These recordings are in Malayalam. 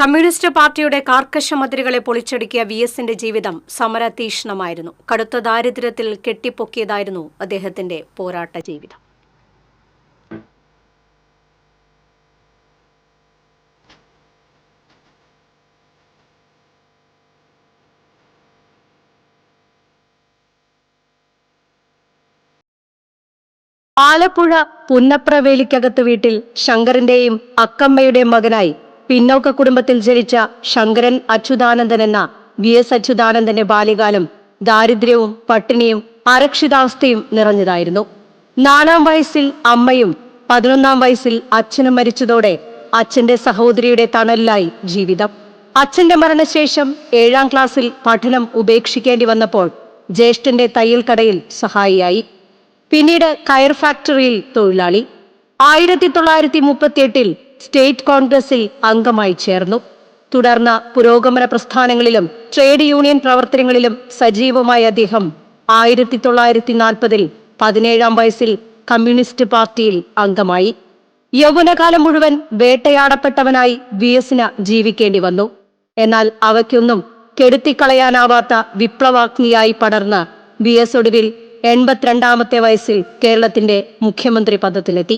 കമ്മ്യൂണിസ്റ്റ് പാർട്ടിയുടെ കാർക്കശ മതിലുകളെ പൊളിച്ചടുക്കിയ വി എസിന്റെ ജീവിതം സമരതീഷ്ണമായിരുന്നു. കടുത്ത ദാരിദ്ര്യത്തിൽ കെട്ടിപ്പൊക്കിയതായിരുന്നു അദ്ദേഹത്തിന്റെ പോരാട്ട ജീവിതം. ആലപ്പുഴ പുന്നപ്രവേലിക്കകത്ത് വീട്ടിൽ ശങ്കറിന്റെയും അക്കമ്മയുടെയും മകനായി പിന്നോക്ക കുടുംബത്തിൽ ജനിച്ച ശങ്കരൻ അച്യുതാനന്ദൻ എന്ന വി എസ് അച്യുതാനന്ദന്റെ ബാല്യകാലം ദാരിദ്ര്യവും പട്ടിണിയും അരക്ഷിതാവസ്ഥയും നിറഞ്ഞതായിരുന്നു. നാലാം വയസ്സിൽ അമ്മയും പതിനൊന്നാം വയസ്സിൽ അച്ഛനും മരിച്ചതോടെ അച്ഛന്റെ സഹോദരിയുടെ തണലിലായി ജീവിതം. അച്ഛന്റെ മരണശേഷം ഏഴാം ക്ലാസ്സിൽ പഠനം ഉപേക്ഷിക്കേണ്ടി വന്നപ്പോൾ ജ്യേഷ്ഠന്റെ തയ്യൽ കടയിൽ സഹായിയായി. പിന്നീട് കയർ ഫാക്ടറിയിൽ തൊഴിലാളി. ആയിരത്തി തൊള്ളായിരത്തി മുപ്പത്തിയെട്ടിൽ സ്റ്റേറ്റ് കോൺഗ്രസിൽ അംഗമായി ചേർന്നു. തുടർന്ന് പുരോഗമന പ്രസ്ഥാനങ്ങളിലും ട്രേഡ് യൂണിയൻ പ്രവർത്തനങ്ങളിലും സജീവമായ അദ്ദേഹം ആയിരത്തി തൊള്ളായിരത്തി നാൽപ്പതിൽ പതിനേഴാം വയസ്സിൽ കമ്മ്യൂണിസ്റ്റ് പാർട്ടിയിൽ അംഗമായി. യൗവനകാലം മുഴുവൻ വേട്ടയാടപ്പെട്ടവനായി വി എസിന് ജീവിക്കേണ്ടി വന്നു. എന്നാൽ അവയ്ക്കൊന്നും കെടുത്തിക്കളയാനാവാത്ത വിപ്ലവാഗ്നിയായി പടർന്ന് വി എസ് ഒടുവിൽ എൺപത്തിരണ്ടാമത്തെ വയസ്സിൽ കേരളത്തിന്റെ മുഖ്യമന്ത്രി പദത്തിലെത്തി.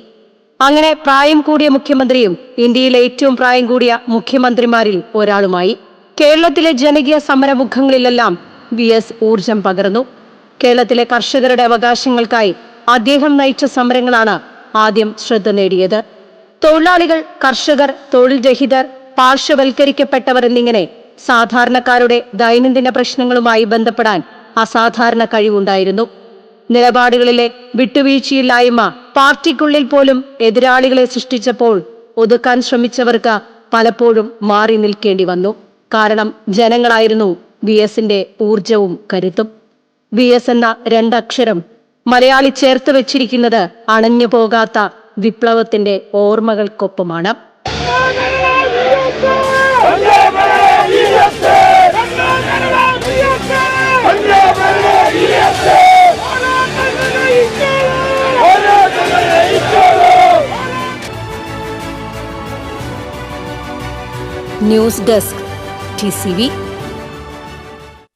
അങ്ങനെ പ്രായം കൂടിയ മുഖ്യമന്ത്രിയും ഇന്ത്യയിലെ ഏറ്റവും പ്രായം കൂടിയ മുഖ്യമന്ത്രിമാരിൽ ഒരാളുമായി കേരളത്തിലെ ജനകീയ സമരമുഖങ്ങളിലെല്ലാം വി എസ് ഊർജം പകർന്നു. കേരളത്തിലെ കർഷകരുടെ അവകാശങ്ങൾക്കായി അദ്ദേഹം നയിച്ച സമരങ്ങളാണ് ആദ്യം ശ്രദ്ധ നേടിയത്. തൊഴിലാളികൾ കർഷകർ തൊഴിൽ രഹിതർ പാർശ്വവൽക്കരിക്കപ്പെട്ടവർ എന്നിങ്ങനെ സാധാരണക്കാരുടെ ദൈനംദിന പ്രശ്നങ്ങളുമായി ബന്ധപ്പെടാൻ അസാധാരണ കഴിവുണ്ടായിരുന്നു. നിലപാടുകളിലെ വിട്ടുവീഴ്ചയില്ലായ്മ പാർട്ടിക്കുള്ളിൽ പോലും എതിരാളികളെ സൃഷ്ടിച്ചപ്പോൾ ഒതുക്കാൻ ശ്രമിച്ചവർക്ക് പലപ്പോഴും മാറി നിൽക്കേണ്ടി വന്നു. കാരണം ജനങ്ങളായിരുന്നു വി എസിന്റെ ഊർജവും കരുത്തും. വി എസ് എന്ന രണ്ടക്ഷരം മലയാളി ചേർത്ത് വെച്ചിരിക്കുന്നത് അണഞ്ഞു പോകാത്ത വിപ്ലവത്തിന്റെ ഓർമ്മകൾക്കൊപ്പമാണ്. news desk T C V